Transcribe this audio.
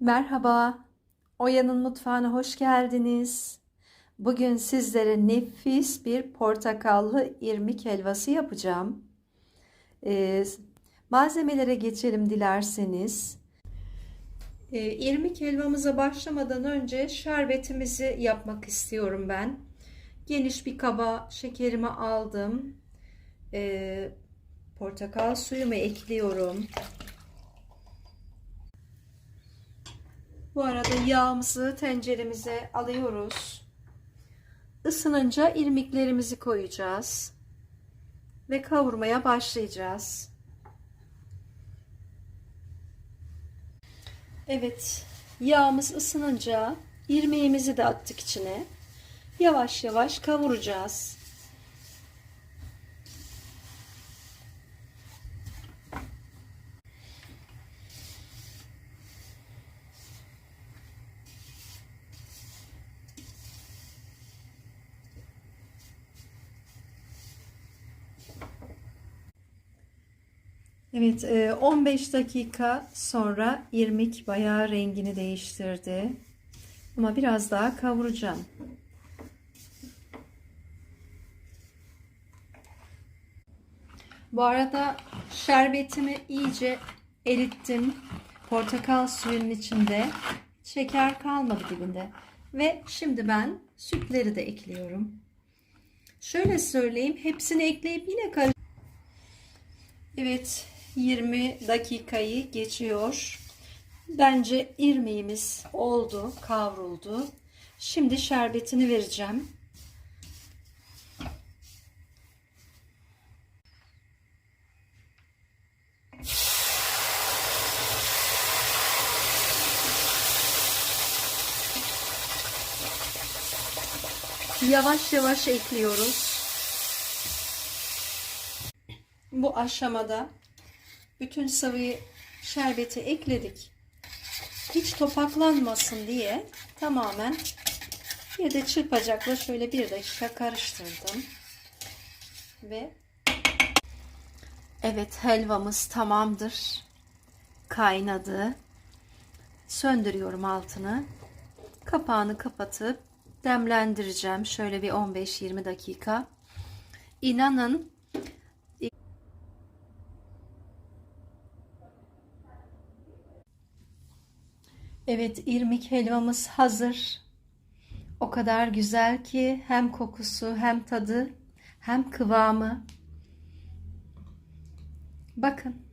Merhaba, Oya'nın mutfağına hoş geldiniz. Bugün sizlere nefis bir portakallı irmik helvası yapacağım. Ee, malzemelere geçelim dilerseniz. Ee, irmik helvamıza başlamadan önce şerbetimizi yapmak istiyorum ben. Geniş bir kaba şekerimi aldım. Ee, portakal suyumu ekliyorum. Bu arada yağımızı tenceremize alıyoruz. Isınınca irmiklerimizi koyacağız. Ve kavurmaya başlayacağız. Evet, yağımız ısınınca irmiğimizi de attık içine. Yavaş yavaş kavuracağız. Evet, 15 dakika sonra irmik bayağı rengini değiştirdi. Ama biraz daha kavuracağım. Bu arada şerbetimi iyice erittim. Portakal suyunun içinde. Şeker kalmadı dibinde. Ve şimdi ben sütleri de ekliyorum. Şöyle söyleyeyim. Hepsini ekleyip yine karıştırıyorum. Evet 20 dakikayı geçiyor. Bence irmiğimiz oldu, kavruldu. Şimdi şerbetini vereceğim. Yavaş yavaş ekliyoruz. Bu aşamada bütün sıvıyı şerbeti ekledik. Hiç topaklanmasın diye tamamen bir de çırpacakla şöyle bir dakika karıştırdım. Ve evet helvamız tamamdır. Kaynadı. Söndürüyorum altını. Kapağını kapatıp demlendireceğim. Şöyle bir 15-20 dakika. İnanın Evet, irmik helvamız hazır. O kadar güzel ki hem kokusu hem tadı hem kıvamı. Bakın.